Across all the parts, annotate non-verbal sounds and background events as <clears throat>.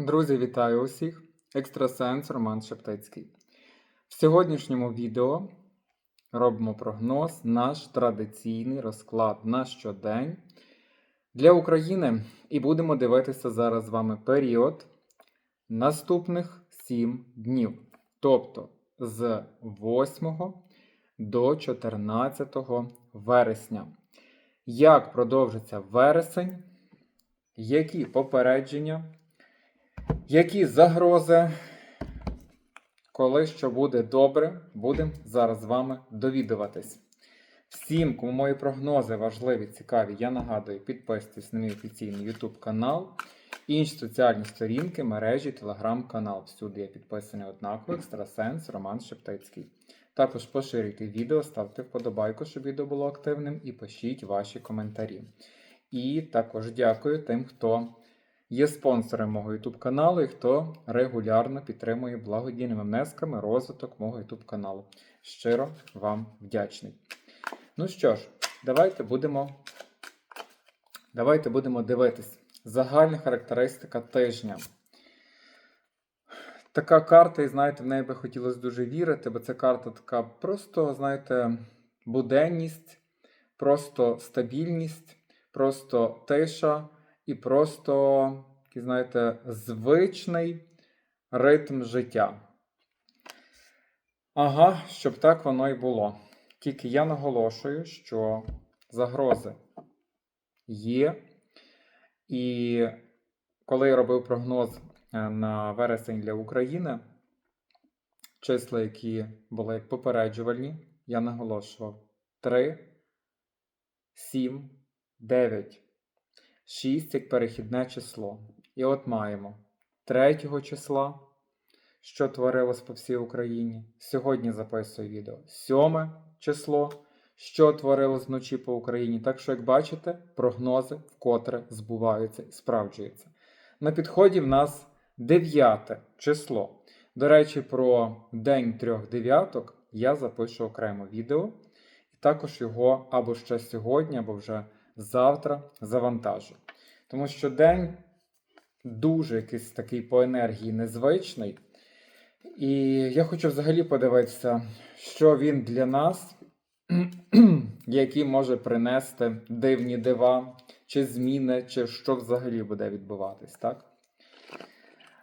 Друзі, вітаю усіх! Екстрасенс Роман Шептицький. В сьогоднішньому відео робимо прогноз, наш традиційний розклад на щодень для України. І будемо дивитися зараз з вами період наступних 7 днів. Тобто з 8 до 14 вересня. Як продовжиться вересень? Які попередження? Які загрози? Коли що буде добре, будемо зараз з вами довідуватись. Всім, кому мої прогнози важливі, цікаві, я нагадую, підписуйтесь на мій офіційний YouTube канал, інші соціальні сторінки, мережі, телеграм-канал. Всюди я підписаний однаково, екстрасенс, Роман Шептицький. Також поширюйте відео, ставте вподобайку, щоб відео було активним, і пишіть ваші коментарі. І також дякую тим, хто є спонсором мого YouTube каналу і хто регулярно підтримує благодійними внесками розвиток мого YouTube каналу. Щиро вам вдячний. Ну що ж, давайте будемо, давайте будемо дивитись. Загальна характеристика тижня. Така карта, і знаєте, в неї би хотілося дуже вірити, бо це карта така просто, знаєте, буденність, просто стабільність, просто тиша і просто, такий, знаєте, звичний ритм життя. Ага, щоб так воно і було. Тільки я наголошую, що загрози є. І коли я робив прогноз е, на вересень для України, числа, які були попереджувальні, я наголошував 3, 7, 9, 6 як перехідне число. І от маємо 3 числа, що творилось по всій Україні. Сьогодні записую відео. 7 число, що творилось вночі по Україні. Так що, як бачите, прогнози вкотре збуваються і справджуються. На підході в нас 9 число. До речі, про День трьох дев'яток я запишу окремо відео. І також його або ще сьогодні, або вже завтра завантажу. Тому що день дуже якийсь такий по енергії незвичний. І я хочу взагалі подивитися, що він для нас, <clears throat> які може принести дивні дива, чи зміни, чи що взагалі буде відбуватись, так?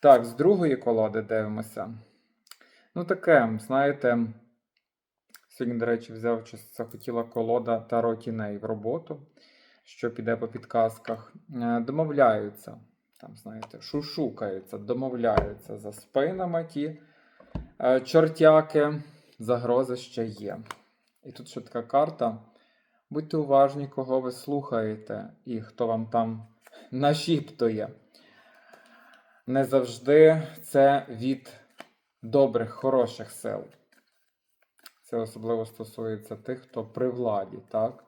Так, з другої колоди дивимося. Ну, таке, знаєте, сьогодні, до речі, взяв чи захотіла колода Таро тіней в роботу, що піде по підказках. Е, Домовляються, там, знаєте, шушукаються, домовляються за спинами ті е, чортяки, загрози ще є. І тут ще така карта. Будьте уважні, кого ви слухаєте, і хто вам там нашіптує. Не завжди це від добрих, хороших сил. Це особливо стосується тих, хто при владі, так?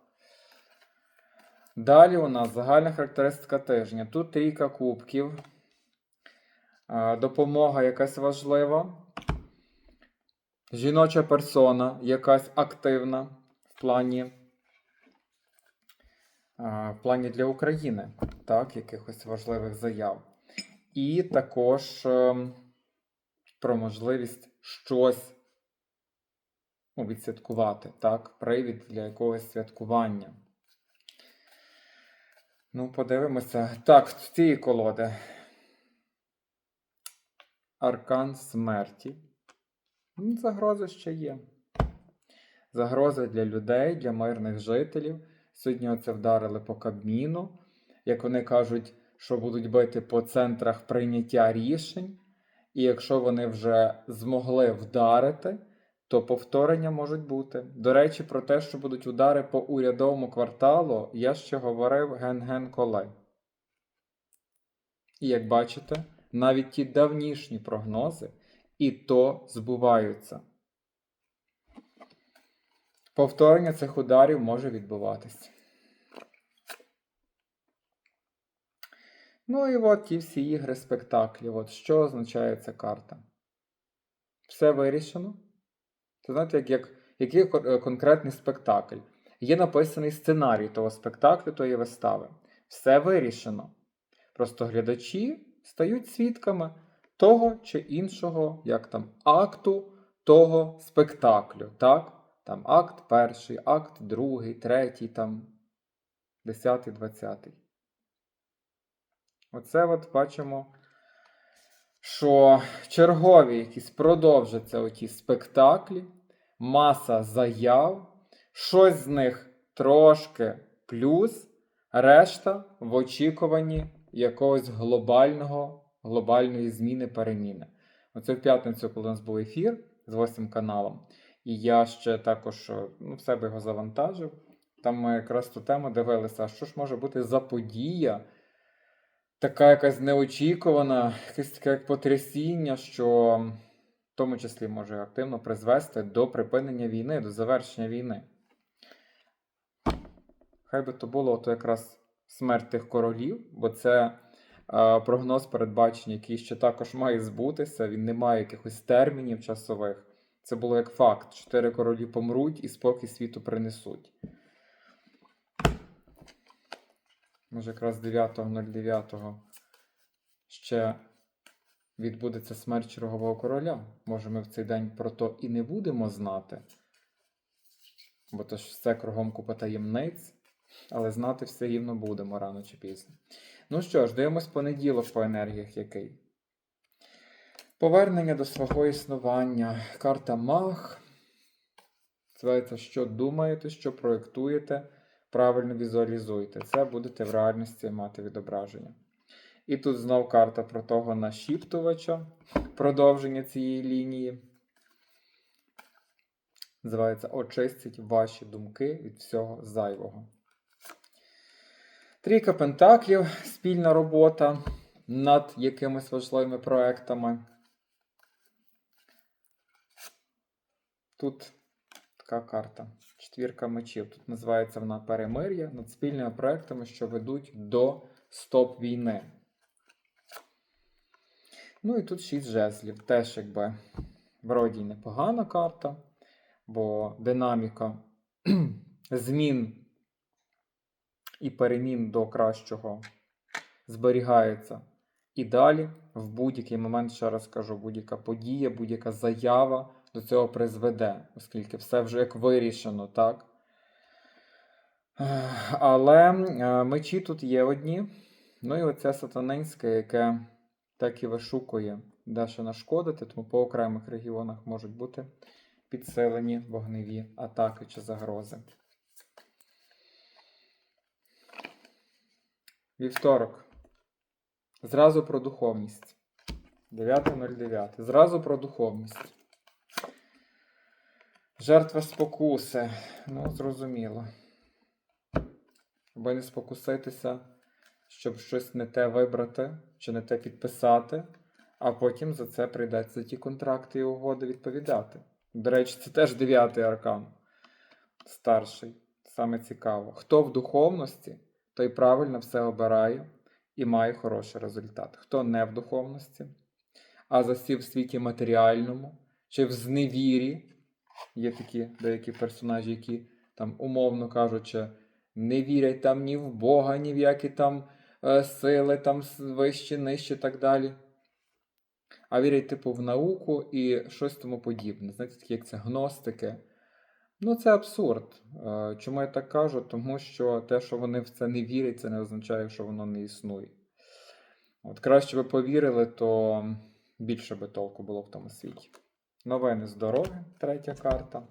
Далі у нас загальна характеристика тижня. Тут трійка кубків. Допомога якась важлива. Жіноча персона якась активна в плані в плані для України, так, якихось важливих заяв. І також ем, про можливість щось ну, відсвяткувати, так, привід для якогось святкування. Ну, подивимося. Так, цієї колоди. Аркан смерті. Ну, Загрози ще є. Загрози для людей, для мирних жителів. Сьогодні оце вдарили по Кабміну. Як вони кажуть, що будуть бити по центрах прийняття рішень. І якщо вони вже змогли вдарити, то повторення можуть бути. До речі, про те, що будуть удари по урядовому кварталу, я ще говорив ген-ген коли. І як бачите, навіть ті давнішні прогнози і то збуваються. Повторення цих ударів може відбуватись. Ну і от ті всі ігри спектаклі. От що означає ця карта? Все вирішено. Це знаєте, як, як, який е, конкретний спектакль. Є написаний сценарій того спектаклю, тої вистави. Все вирішено. Просто глядачі стають свідками того чи іншого, як там, акту того спектаклю. Так? Там акт перший, акт другий, третій, там, десятий, двадцятий. Оце от бачимо, що чергові якісь продовжаться оті спектаклі, маса заяв, щось з них трошки плюс, решта в очікуванні якогось глобального, глобальної зміни переміни. Оце в п'ятницю, коли у нас був ефір з восьмим каналом, і я ще також е, ну, в себе його завантажив. Там ми якраз ту тему дивилися, а що ж може бути за подія, така якась неочікувана, якесь таке як потрясіння, що в тому числі може активно призвести до припинення війни, до завершення війни. Хай би то було то якраз смерть тих королів, бо це е, прогноз передбачення, який ще також має збутися. Він не має якихось термінів часових. Це було як факт: чотири королі помруть і спокій світу принесуть. Може, якраз 9.09 ще відбудеться смерть чергового короля. Може, ми в цей день про то і не будемо знати. Бо то ж все кругом купа таємниць, але знати все рівно будемо рано чи пізно. Ну що ж, дивимось понеділок по енергіях який. Повернення до свого існування. Карта Мах. Називається, що думаєте, що проєктуєте, правильно візуалізуєте. Це будете в реальності мати відображення. І тут знов карта про того нашіптувача, продовження цієї лінії. Називається Очистіть ваші думки від всього зайвого. Трійка Пентаклів, спільна робота над якимись важливими проектами. Тут така карта. Четвірка мечів. Тут називається вона перемир'я над спільними проектами, що ведуть до стоп війни. Ну і тут шість жезлів. Теж, якби, вроді непогана карта, бо динаміка <clears throat> змін і перемін до кращого зберігається і далі. В будь-який момент, ще раз кажу, будь-яка подія, будь-яка заява до цього призведе, оскільки все вже як вирішено, так? Але е, мечі тут є одні. Ну і оце сатанинське, яке так і вишукує, де ще нашкодити, тому по окремих регіонах можуть бути підсилені вогневі атаки чи загрози. Вівторок. Зразу про духовність. 9.09. Зразу про духовність. Жертва спокуси. Ну, зрозуміло. Аби не спокуситися, щоб щось не те вибрати чи не те підписати, а потім за це прийдеться ті контракти і угоди відповідати. До речі, це теж дев'ятий аркан. Старший. Саме цікаво. Хто в духовності, той правильно все обирає і має хороший результат. Хто не в духовності, а засів в світі матеріальному чи в зневірі. Є такі деякі персонажі, які там, умовно кажучи, не вірять там ні в Бога, ні в які там сили, там вищі, нижчі і так далі. А вірять, типу, в науку і щось тому подібне. Знаєте, такі як це гностики. Ну, це абсурд. Е, Чому я так кажу? Тому що те, що вони в це не вірять, це не означає, що воно не існує. От краще би повірили, то більше би толку було в тому світі. Новини з дороги, третя карта.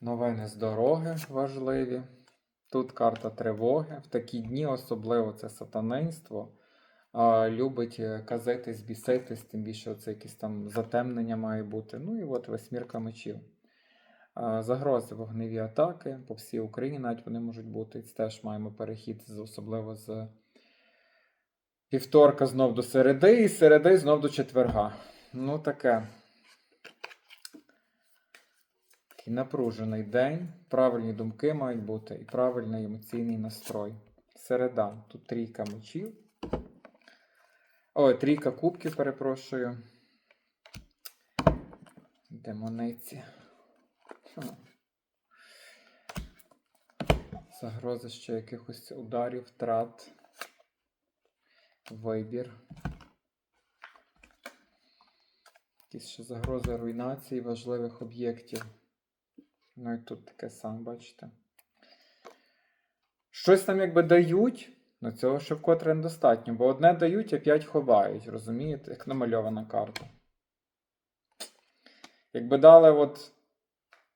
Новини з дороги важливі. Тут карта тривоги. В такі дні, особливо це сатанинство. Любить е, казитись, біситись, тим більше це якісь там затемнення має бути. Ну і от восьмірка мечів. Загрози вогневі атаки по всій Україні, навіть вони можуть бути. Це теж маємо перехід, особливо з вівторка знов до середи, і середи знов до четверга. Ну, таке. Такий напружений день. Правильні думки мають бути і правильний емоційний настрой. Середа. Тут трійка мечів. Ой, трійка кубків, перепрошую. Демониці. Загроза ще якихось ударів, втрат. вибір. Якісь ще загрози руйнації важливих об'єктів. Ну і тут таке саме, бачите. Щось там якби дають, але цього ще вкотре недостатньо, бо одне дають, а п'ять ховають, розумієте, як намальована карта. Якби дали от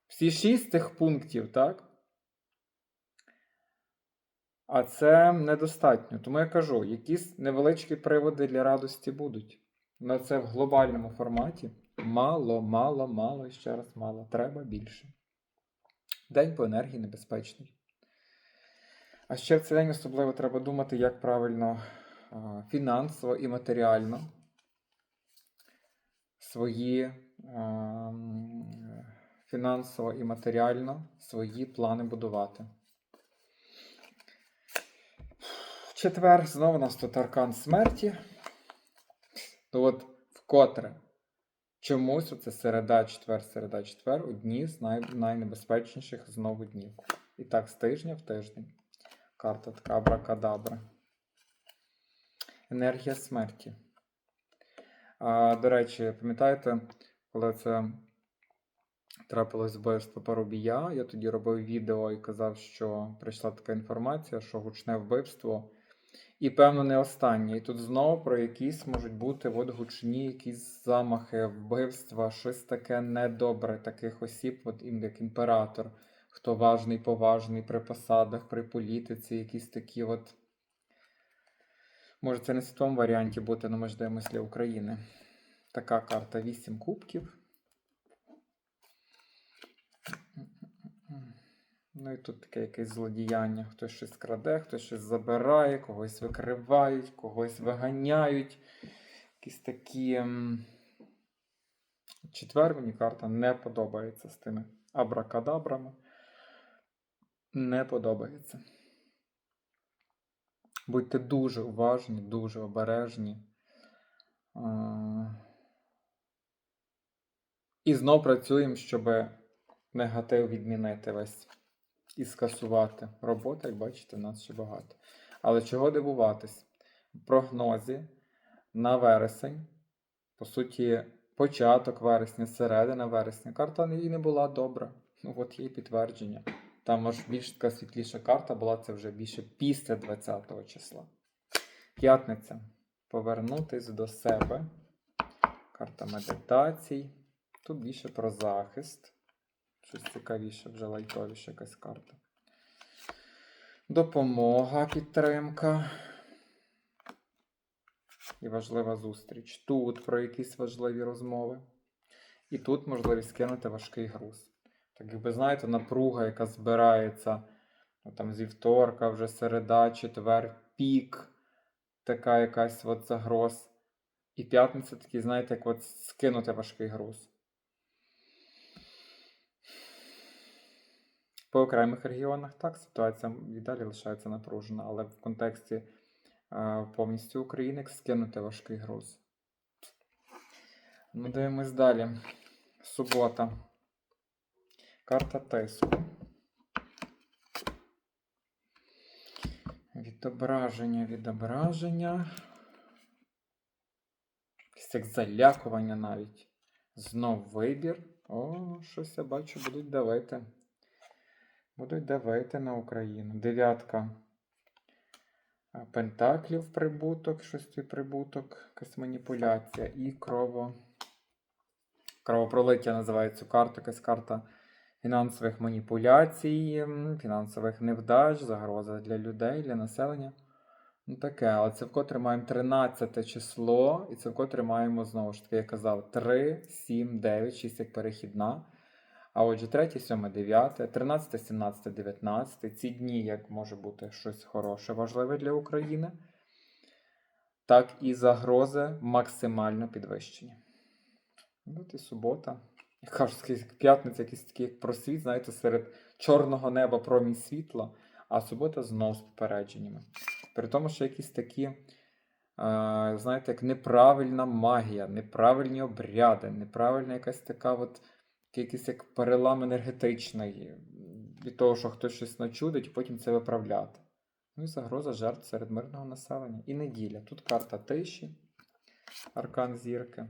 всі шість тих пунктів, так? А це недостатньо. Тому я кажу, якісь невеличкі приводи для радості будуть. Але це в глобальному форматі. Мало, мало, мало і ще раз мало. Треба більше. День по енергії небезпечний. А ще в цей день особливо треба думати, як правильно фінансово і матеріально свої фінансово і матеріально свої плани будувати. В четвер знову у нас тут аркан смерті. То от вкотре чомусь оце середа, четвер, середа, четвер одні з най... найнебезпечніших знову днів. І так, з тижня в тиждень. Карта така абракадабра. Енергія смерті. А, до речі, пам'ятаєте, коли це трапилось вбивство Парубія, я тоді робив відео і казав, що прийшла така інформація, що гучне вбивство. І, певно, не останнє. І тут знову про якісь можуть бути от гучні якісь замахи, вбивства, щось таке недобре таких осіб, от як імператор, хто важний, поважний при посадах, при політиці, якісь такі от. Може, це не в тому варіанті бути, але ми ж дивимося для України. Така карта 8 кубків. Ну і тут таке якесь злодіяння. Хтось щось краде, хтось щось забирає, когось викривають, когось виганяють. Якісь такі. Четвер мені карта не подобається з тими абракадабрами. Не подобається. Будьте дуже уважні, дуже обережні. І знов працюємо, щоб негатив відмінити весь і скасувати. Роботи, як бачите, в нас ще багато. Але чого дивуватись? В прогнозі на вересень, по суті, початок вересня, середина вересня, карта і не була добра. Ну, от є підтвердження. Там аж більш така світліша карта була, це вже більше після 20 числа. П'ятниця. Повернутись до себе. Карта медитацій. Тут більше про захист. Щось цікавіше, вже лайтовіше якась карта. Допомога, підтримка. І важлива зустріч. Тут про якісь важливі розмови. І тут можливість кинути важкий груз. Так якби знаєте, напруга, яка збирається ну, там, зі вторка, вже середа, четвер, пік, така якась от загроз. І п'ятниця такий, знаєте, як от скинути важкий груз. По окремих регіонах так, ситуація і далі лишається напружена, але в контексті е, повністю України скинути важкий груз. Ми дивимось далі. Субота. Карта тиску. Відображення, відображення. Якесь як залякування навіть. Знов вибір. О, щось я бачу, будуть давити. Будуть давити на Україну. Дев'ятка пентаклів прибуток, щось той прибуток, якась маніпуляція. І крово. Кровопролиття називає цю карту, якась карта фінансових маніпуляцій, фінансових невдач, загроза для людей, для населення. Ну таке, але це вкотре маємо 13 число, і це вкотре маємо, знову ж таки, я казав, 3, 7, 9, 6 як перехідна. А отже, 3, 7, 9, 13, 17, 19. Ці дні, як може бути щось хороше, важливе для України, так і загрози максимально підвищені. От і субота. Я кажу, п'ятниця, якийсь такий просвіт, знаєте, серед чорного неба промінь світла, а субота знов з попередженнями. При тому, що якісь такі, е, знаєте, як неправильна магія, неправильні обряди, неправильна якась така от, якийсь як перелам енергетичний від того, що хтось щось начудить, і потім це виправляти. Ну і загроза жертв серед мирного населення. І неділя. Тут карта тиші, аркан зірки.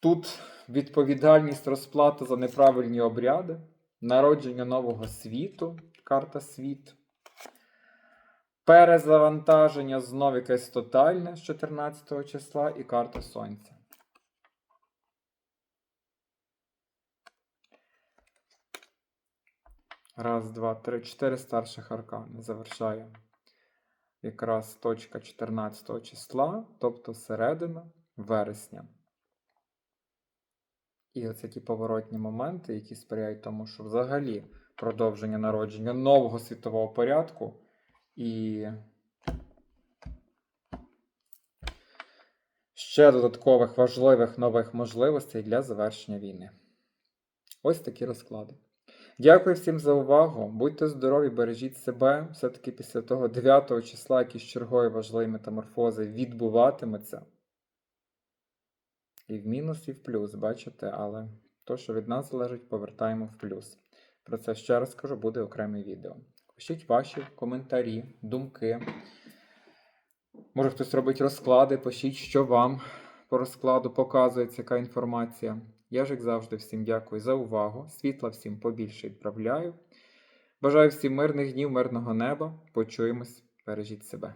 Тут відповідальність розплата за неправильні обряди, народження нового світу, карта світ. Перезавантаження знов якесь тотальне з 14 числа і карта сонця. Раз, два, три, чотири старших аркани. Завершає якраз точка 14 числа, тобто середина вересня. І оце ті поворотні моменти, які сприяють тому, що взагалі продовження народження нового світового порядку і ще додаткових важливих нових можливостей для завершення війни. Ось такі розклади. Дякую всім за увагу. Будьте здорові, бережіть себе. Все-таки після того 9 числа якісь чергові важливі метаморфози відбуватиметься. І в мінус, і в плюс, бачите, але то, що від нас залежить, повертаємо в плюс. Про це ще раз скажу, буде окреме відео. Пишіть ваші коментарі, думки. Може хтось робить розклади, пишіть, що вам по розкладу показується, яка інформація. Я ж, як завжди, всім дякую за увагу. Світла всім побільше відправляю. Бажаю всім мирних днів, мирного неба. Почуємось, бережіть себе.